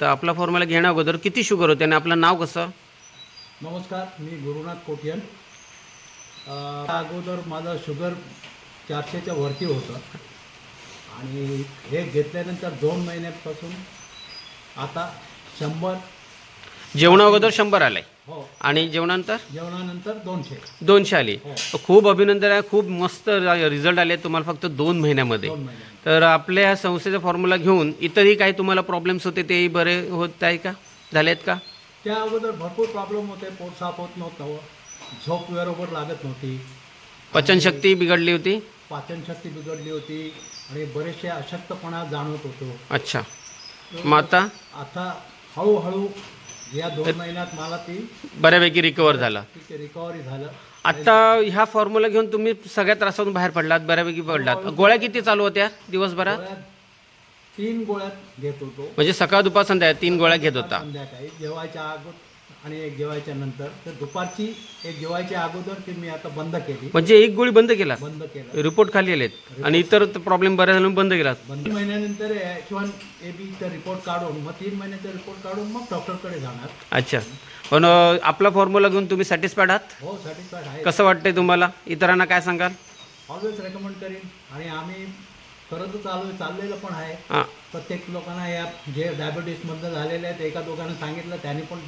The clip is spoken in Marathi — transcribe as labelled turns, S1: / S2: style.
S1: तर आपला फॉर्म्युला घेण्या अगोदर किती शुगर होते आणि आपलं नाव कसं?
S2: नमस्कार मी गुरुनाथ कोटियन. अ, अगोदर माझं शुगर चारशेच्या वरती होतं. आणि हे घेतल्यानंतर दोन महिन्यापासून आता शंभर.
S1: जेवणा अगोदर शंभर आलंय.
S2: हो
S1: आणि जेवणानंतर?
S2: जेवणानंतर दोनशे
S1: दोनशे आली
S2: हो.
S1: खूप अभिनंदन आहे खूप मस्त रिझल्ट आले तुम्हाला फक्त दोन महिन्यामध्ये. तर आपल्या ह्या संस्थेचा फॉर्म्युला घेऊन इतरही काही तुम्हाला प्रॉब्लेम्स होते तेही बरे होत आहे का? झाले आहेत का?
S2: त्या अगोदर भरपूर प्रॉब्लेम होते पोट साफ होत नव्हतं झोप बरोबर लागत नव्हती.
S1: पचनशक्ती बिघडली होती?
S2: पाचनशक्ती बिघडली होती आणि बरेचसे अशक्तपणा जाणवत होतो.
S1: अच्छा. मग आता?
S2: आता हळूहळू या दोन महिन्यात मला ती
S1: बऱ्यापैकी रिकवर झाला.
S2: तिचे रिकव्हरी झालं.
S1: आता ह्या फॉर्म्युला घेऊन तुम्ही सगळ्या त्रासातून बाहेर पडलात बऱ्यापैकी पडलात. गोळ्या किती चालू होत्या दिवसभरात?
S2: गोळ्या तीन गोळ्यात घेत होतो.
S1: म्हणजे सकाळ दुपार संध्याकाळ तीन गोळ्या घेत होता.
S2: संध्याकाळी जेवायच्या अगोदर. आणि एक जेवायच्या नंतर तर दुपारची एक जेवायच्या अगोदर ती मी आता बंद केली.
S1: म्हणजे एक गोळी बंद केला?
S2: बंद केलं.
S1: रिपोर्ट खाली आलेत. आणि इतर प्रॉब्लेम बऱ्याच झाले बंद केला.
S2: बंद. महिन्यानंतर वन ए बीचा रिपोर्ट काढून मग तीन महिन्याचा रिपोर्ट काढून मग डॉक्टरकडे जाणार.
S1: अच्छा. पण अं, आपला फॉर्म्युला घेऊन तुम्ही सॅटिस्फाईड आहात?
S2: हो सॅटिस्फाईड आहे.
S1: कसं वाटतंय तुम्हाला? इतरांना काय सांगाल?
S2: ऑलवेज रेकमेंड करीन. आणि आम्ही करत चालू चाललेलं पण आहे.
S1: हां.
S2: प्रत्येक लोकांना या जे डायबिटीसमधनं झालेले आहेत एका दोघांना सांगितलं त्यांनी पण